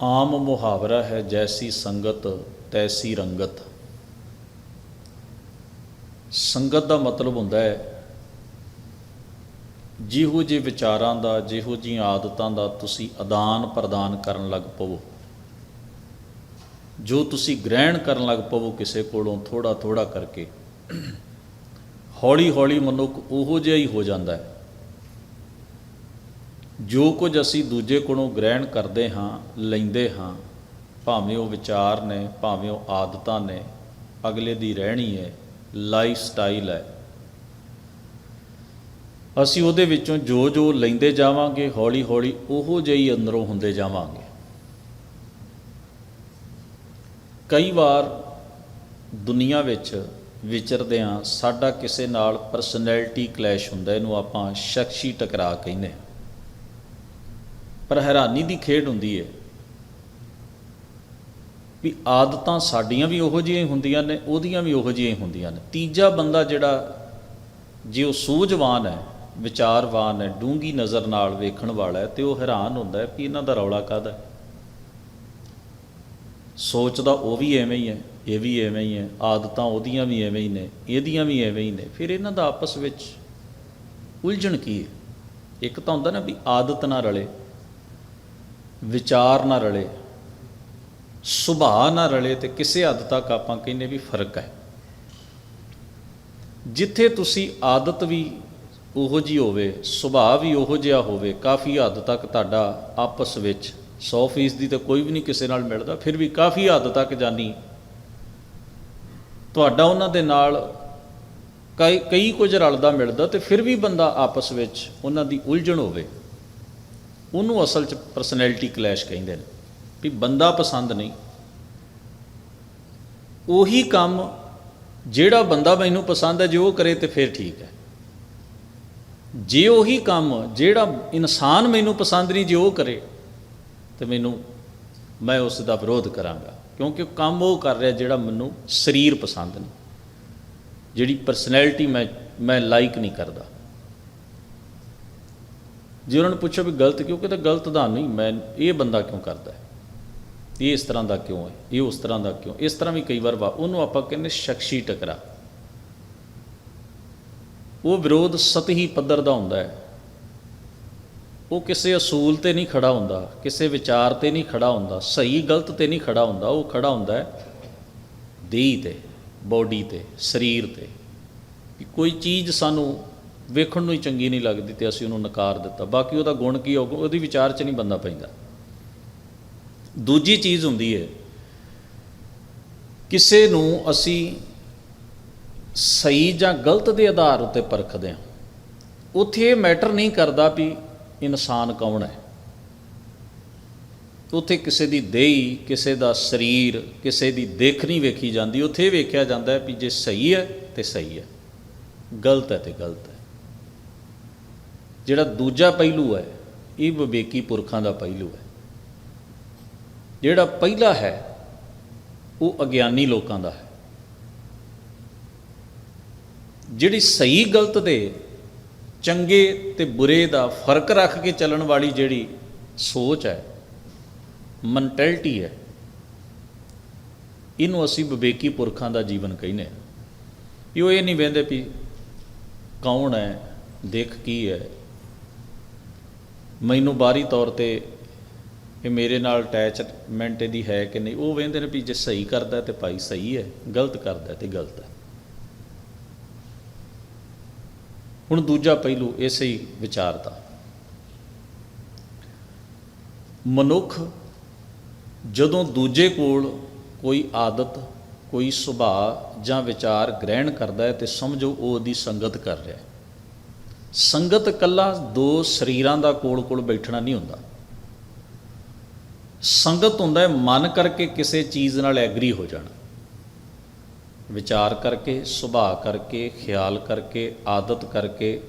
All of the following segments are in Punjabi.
ਆਮ ਮੁਹਾਵਰਾ ਹੈ ਜੈਸੀ ਸੰਗਤ, ਤੈਸੀ ਰੰਗਤ। ਸੰਗਤ ਦਾ ਮਤਲਬ ਹੁੰਦਾ ਹੈ, ਜਿਹੋ ਜਿਹੇ ਵਿਚਾਰਾਂ ਦਾ, ਜਿਹੋ ਜਿਹੀਆਂ ਆਦਤਾਂ ਦਾ ਤੁਸੀਂ ਆਦਾਨ ਪ੍ਰਦਾਨ ਕਰਨ ਲੱਗ ਪਵੋ। ਜੋ ਤੁਸੀਂ ਗ੍ਰਹਿਣ ਕਰਨ ਲੱਗ ਪਵੋ ਕਿਸੇ ਕੋਲੋਂ ਥੋੜਾ ਥੋੜਾ ਕਰਕੇ। ਹੌਲੀ ਹੌਲੀ ਮਨੁੱਖ ਉਹੋ ਜਿਹਾ ਹੀ ਹੋ ਜਾਂਦਾ ਹੈ। ਜੋ ਕੁਝ ਅਸੀਂ ਦੂਜੇ ਕੋਲੋਂ ਗ੍ਰਹਿਣ ਕਰਦੇ ਹਾਂ, ਲੈਂਦੇ ਹਾਂ, ਭਾਵੇਂ ਉਹ ਵਿਚਾਰ ਨੇ, ਭਾਵੇਂ ਉਹ ਆਦਤਾਂ ਨੇ, ਅਗਲੇ ਦੀ ਰਹਿਣੀ ਹੈ, ਲਾਈਫ ਸਟਾਈਲ ਹੈ। ਅਸੀਂ ਉਹਦੇ ਵਿੱਚੋਂ ਜੋ ਜੋ ਲੈਂਦੇ ਜਾਵਾਂਗੇ ਹੌਲੀ ਹੌਲੀ ਉਹੋ ਜਿਹੇ ਹੀ ਅੰਦਰੋਂ ਹੁੰਦੇ ਜਾਵਾਂਗੇ। ਕਈ ਵਾਰ ਦੁਨੀਆ ਵਿੱਚ ਵਿਚਰਦੇ ਵਿਚਰਦਿਆਂ ਸਾਡਾ ਕਿਸੇ ਨਾਲ ਪਰਸਨੈਲਿਟੀ ਕਲੈਸ਼ ਹੁੰਦਾ, ਇਹਨੂੰ ਆਪਾਂ ਸ਼ਖਸੀ ਟਕਰਾਅ ਕਹਿੰਦੇ ਹਾਂ। ਪਰ ਹੈਰਾਨੀ ਦੀ ਖੇਡ ਹੁੰਦੀ ਹੈ ਵੀ ਆਦਤਾਂ ਸਾਡੀਆਂ ਵੀ ਉਹੋ ਜਿਹੀਆਂ ਹੀ ਹੁੰਦੀਆਂ ਨੇ, ਉਹਦੀਆਂ ਵੀ ਉਹੋ ਜਿਹੀਆਂ ਹੀ ਹੁੰਦੀਆਂ ਨੇ। ਤੀਜਾ ਬੰਦਾ ਜਿਹੜਾ ਜੇ ਉਹ ਸੂਝਵਾਨ ਹੈ, ਵਿਚਾਰਵਾਨ ਹੈ ਡੂੰਗੀ ਨਜ਼ਰ ਨਾਲ ਵੇਖਣ ਵਾਲਾ ਹੈ, ਤੇ ਉਹ ਹੈਰਾਨ ਹੁੰਦਾ ਹੈ ਕਿ ਇਹਨਾਂ ਦਾ ਰੌਲਾ ਕਾਹਦਾ ਹੈ? ਸੋਚਦਾ ਉਹ ਵੀ ਐਵੇਂ ਹੀ ਹੈ, ਇਹ ਵੀ ਐਵੇਂ ਹੀ ਹੈ, ਆਦਤਾਂ ਉਹਦੀਆਂ ਵੀ ਐਵੇਂ ਹੀ ਨੇ, ਇਹਦੀਆਂ ਵੀ ਐਵੇਂ ਹੀ ਨੇ। ਫਿਰ ਇਹਨਾਂ ਦਾ ਆਪਸ ਵਿੱਚ ਉਲਝਣ ਕੀ ਹੈ? ਇੱਕ ਤਾਂ ਹੁੰਦਾ ਨਾ ਵੀ ਆਦਤ ਨਾ ਰਲੇ। ਵਿਚਾਰ ਨਾ ਰਲੇ, ਸੁਭਾਅ ਨਾ ਰਲੇ ਤੇ ਕਿਸੇ ਹੱਦ ਤੱਕ ਆਪਾਂ ਕਹਿੰਦੇ ਵੀ ਫ਼ਰਕ ਹੈ। ਜਿੱਥੇ ਤੁਸੀਂ ਆਦਤ ਵੀ ਉਹੋ ਜੀ ਹੋਵੇ, ਸੁਭਾਅ ਵੀ ਉਹੋ ਜਿਹਾ ਹੋਵੇ, ਕਾਫੀ ਹੱਦ ਤੱਕ ਤੁਹਾਡਾ ਆਪਸ ਵਿੱਚ 100% ਦੀ ਤਾਂ ਕੋਈ ਵੀ ਨਹੀਂ ਕਿਸੇ ਨਾਲ ਮਿਲਦਾ, ਫਿਰ ਵੀ ਕਾਫੀ ਹੱਦ ਤੱਕ ਜਾਨੀ ਤੁਹਾਡਾ ਉਹਨਾਂ ਦੇ ਨਾਲ ਕਈ ਕਈ ਕੁਝ ਰਲਦਾ ਮਿਲਦਾ ਤੇ ਫਿਰ ਵੀ ਬੰਦਾ ਆਪਸ ਵਿੱਚ ਉਹਨਾਂ ਦੀ ਉਲਝਣ ਹੋਵੇ। ਉਹਨੂੰ ਅਸਲ 'ਚ ਪਰਸਨੈਲਿਟੀ ਕਲੈਸ਼ ਕਹਿੰਦੇ ਨੇ, ਵੀ ਬੰਦਾ ਪਸੰਦ ਨਹੀਂ। ਉਹੀ ਕੰਮ ਜਿਹੜਾ ਬੰਦਾ ਮੈਨੂੰ ਪਸੰਦ ਹੈ, ਜੇ ਉਹ ਕਰੇ ਤੇ ਫਿਰ ਠੀਕ ਹੈ। ਜੇ ਉਹੀ ਕੰਮ ਜਿਹੜਾ ਇਨਸਾਨ ਮੈਨੂੰ ਪਸੰਦ ਨਹੀਂ, ਜੇ ਉਹ ਕਰੇ ਤੇ ਮੈਨੂੰ ਮੈਂ ਉਸ ਦਾ ਵਿਰੋਧ ਕਰਾਂਗਾ, ਕਿਉਂਕਿ ਕੰਮ ਉਹ ਕਰ ਰਿਹਾ ਜਿਹੜਾ ਮੈਨੂੰ ਸਰੀਰ ਪਸੰਦ ਨਹੀਂ, ਜਿਹੜੀ ਪਰਸਨੈਲਿਟੀ ਮੈਂ ਮੈਂ ਲਾਈਕ ਨਹੀਂ ਕਰਦਾ। ਜੇ ਉਹਨਾਂ ਨੂੰ ਪੁੱਛੋ ਵੀ ਗਲਤ ਕਿਉਂ, ਕਹਿੰਦਾ ਗਲਤ ਦਾ ਨਹੀਂ, ਮੈਂ ਇਹ ਬੰਦਾ ਕਿਉਂ ਕਰਦਾ ਹੈ? ਇਹ ਇਸ ਤਰ੍ਹਾਂ ਦਾ ਕਿਉਂ ਹੈ? ਇਹ ਉਸ ਤਰ੍ਹਾਂ ਦਾ ਕਿਉਂ? ਇਸ ਤਰ੍ਹਾਂ ਵੀ ਕਈ ਵਾਰ ਵਾ, ਉਹਨੂੰ ਆਪਾਂ ਕਹਿੰਦੇ ਸ਼ਖਸੀ ਟਕਰਾ। ਉਹ ਵਿਰੋਧ ਸਤਹੀ ਪੱਧਰ ਦਾ ਹੁੰਦਾ ਹੈ। ਉਹ ਕਿਸੇ ਅਸੂਲ ਤੇ ਨਹੀਂ ਖੜਾ ਹੁੰਦਾ, ਕਿਸੇ ਵਿਚਾਰ ਤੇ ਨਹੀਂ ਖੜਾ ਹੁੰਦਾ, ਸਹੀ ਗਲਤ ਤੇ ਨਹੀਂ ਖੜਾ ਹੁੰਦਾ, ਉਹ ਖੜਾ ਹੁੰਦਾ ਹੈ ਦੇਹ ਤੇ, ਬੋਡੀ ਤੇ, ਸਰੀਰ ਤੇ। ਕਿ ਕੋਈ ਚੀਜ਼ ਸਾਨੂੰ ਵੇਖਣ ਨੂੰ ਹੀ ਚੰਗੀ ਨਹੀਂ ਲੱਗਦੀ ਤੇ ਅਸੀਂ ਉਹਨੂੰ ਨਕਾਰ ਦਿੱਤਾ। ਬਾਕੀ ਉਹਦਾ ਗੁਣ ਕੀ ਹੋਊਗਾ, ਉਹਦੀ ਵਿਚਾਰ 'ਚ ਨਹੀਂ ਬੰਦਾ ਪੈਂਦਾ। ਦੂਜੀ ਚੀਜ਼ ਹੁੰਦੀ ਹੈ, ਕਿਸੇ ਨੂੰ ਅਸੀਂ ਸਹੀ ਜਾਂ ਗਲਤ ਦੇ ਆਧਾਰ ਉੱਤੇ ਪਰਖਦੇ ਹਾਂ। ਉੱਥੇ ਇਹ ਮੈਟਰ ਨਹੀਂ ਕਰਦਾ ਵੀ ਇਨਸਾਨ ਕੌਣ ਹੈ। ਉੱਥੇ ਕਿਸੇ ਦੀ ਦੇਹੀ, ਕਿਸੇ ਦਾ ਸਰੀਰ, ਕਿਸੇ ਦੀ ਦੇਖ ਨਹੀਂ ਵੇਖੀ ਜਾਂਦੀ। ਉੱਥੇ ਇਹ ਵੇਖਿਆ ਜਾਂਦਾ ਵੀ ਜੇ ਸਹੀ ਹੈ ਤੇ ਸਹੀ ਹੈ। ਗਲਤ ਹੈ ਤੇ ਗਲਤ ਹੈ। ਜਿਹੜਾ ਦੂਜਾ ਪਹਿਲੂ ਹੈ, ਇਹ ਵਿਵੇਕੀ ਪੁਰਖਾਂ ਦਾ ਪਹਿਲੂ ਹੈ। ਜਿਹੜਾ ਪਹਿਲਾ ਹੈ, ਉਹ ਅਗਿਆਨੀ ਲੋਕਾਂ ਦਾ ਹੈ। ਜਿਹੜੀ ਸਹੀ ਗਲਤ ਦੇ, ਚੰਗੇ ਤੇ ਬੁਰੇ ਦਾ ਫ਼ਰਕ ਰੱਖ ਕੇ ਚੱਲਣ ਵਾਲੀ ਜਿਹੜੀ ਸੋਚ ਹੈ ਮੈਂਟੈਲਿਟੀ ਹੈ, ਇਹਨੂੰ ਅਸੀਂ ਵਿਵੇਕੀ ਪੁਰਖਾਂ ਦਾ ਜੀਵਨ ਕਹਿੰਦੇ ਹਾਂ। ਵੀ ਉਹ ਇਹ ਨਹੀਂ ਵੇਂਦੇ ਵੀ ਕੌਣ ਹੈ, ਦੇਖ ਕੀ ਹੈ ਮੈਨੂੰ ਬਾਹਰੀ ਤੌਰ ਤੇ ਇਹ ਮੇਰੇ ਨਾਲ ਅਟੈਚਮੈਂਟ ਇਹਦੀ ਹੈ ਕਿ ਨਹੀਂ, ਉਹ ਵੇਂਦੇ ਨੇ ਵੀ ਜੇ ਸਹੀ ਕਰਦਾ ਤੇ ਭਾਈ ਸਹੀ ਹੈ, ਗਲਤ ਕਰਦਾ ਤੇ ਗਲਤ ਹੈ। ਹੁਣ ਦੂਜਾ ਪਹਿਲੂ, ਇਸੇ ਹੀ ਵਿਚਾਰ ਦਾ। ਮਨੁੱਖ ਜਦੋਂ ਦੂਜੇ ਕੋਲ ਕੋਈ ਆਦਤ, ਕੋਈ ਸੁਭਾਅ ਜਾਂ ਵਿਚਾਰ ਗ੍ਰਹਿਣ ਕਰਦਾ ਹੈ ਤੇ ਸਮਝੋ ਉਹ ਉਹਦੀ ਸੰਗਤ ਕਰ ਰਿਹਾ ਹੈ। ਸੰਗਤ ਕੱਲਾ ਦੋ ਸਰੀਰਾਂ ਦਾ ਕੋਲ-ਕੋਲ ਬੈਠਣਾ ਨਹੀਂ ਹੁੰਦਾ। ਸੰਗਤ ਹੁੰਦਾ ਹੈ ਮਨ ਕਰਕੇ ਕਿਸੇ ਚੀਜ਼ ਨਾਲ ਐਗਰੀ ਹੋ ਜਾਣਾ। ਵਿਚਾਰ ਕਰਕੇ, ਸੁਭਾਅ ਕਰਕੇ, ਖਿਆਲ ਕਰਕੇ, ਆਦਤ ਕਰਕੇ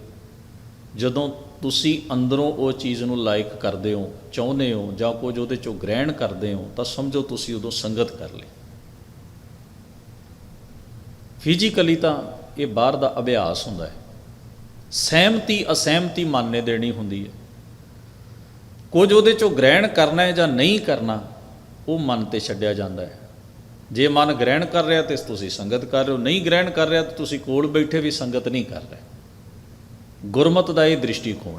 ਜਦੋਂ ਤੁਸੀਂ ਅੰਦਰੋਂ ਉਹ ਚੀਜ਼ ਨੂੰ ਲਾਈਕ ਕਰਦੇ ਹੋ, ਚਾਹੁੰਦੇ ਹੋ ਜਾਂ ਕੁਝ ਉਹਦੇ ਚੋਂ ਗ੍ਰਹਿਣ ਕਰਦੇ ਹੋ, ਤਾਂ ਸਮਝੋ ਤੁਸੀਂ ਉਦੋਂ ਸੰਗਤ ਕਰ ਲਈ ਫਿਜ਼ੀਕਲੀ ਤਾਂ ਇਹ ਬਾਹਰ ਦਾ ਅਭਿਆਸ ਹੁੰਦਾ ਹੈ। ਸਹਿਮਤੀ ਅਸਹਿਮਤੀ ਮੰਨਨੇ ਦੇਣੀ ਹੁੰਦੀ ਹੈ। ਕੁਝ ਉਹਦੇ ਚੋਂ ਗ੍ਰਹਿਣ ਕਰਨਾ ਹੈ ਜਾਂ ਨਹੀਂ ਕਰਨਾ, ਉਹ ਮਨ ਤੇ ਛੱਡਿਆ ਜਾਂਦਾ ਹੈ। ਜੇ ਮਨ ਗ੍ਰਹਿਣ ਕਰ ਰਿਹਾ ਤੇ ਤੁਸੀਂ ਸੰਗਤ ਕਰ ਰਹੇ ਹੋ, ਨਹੀਂ ਗ੍ਰਹਿਣ ਕਰ ਰਿਹਾ ਤੇ ਤੁਸੀਂ ਕੋਲ ਬੈਠੇ ਵੀ ਸੰਗਤ ਨਹੀਂ ਕਰ ਰਹੇ। ਗੁਰਮਤ ਦਾ ਇਹ ਦ੍ਰਿਸ਼ਟੀਕੋਣ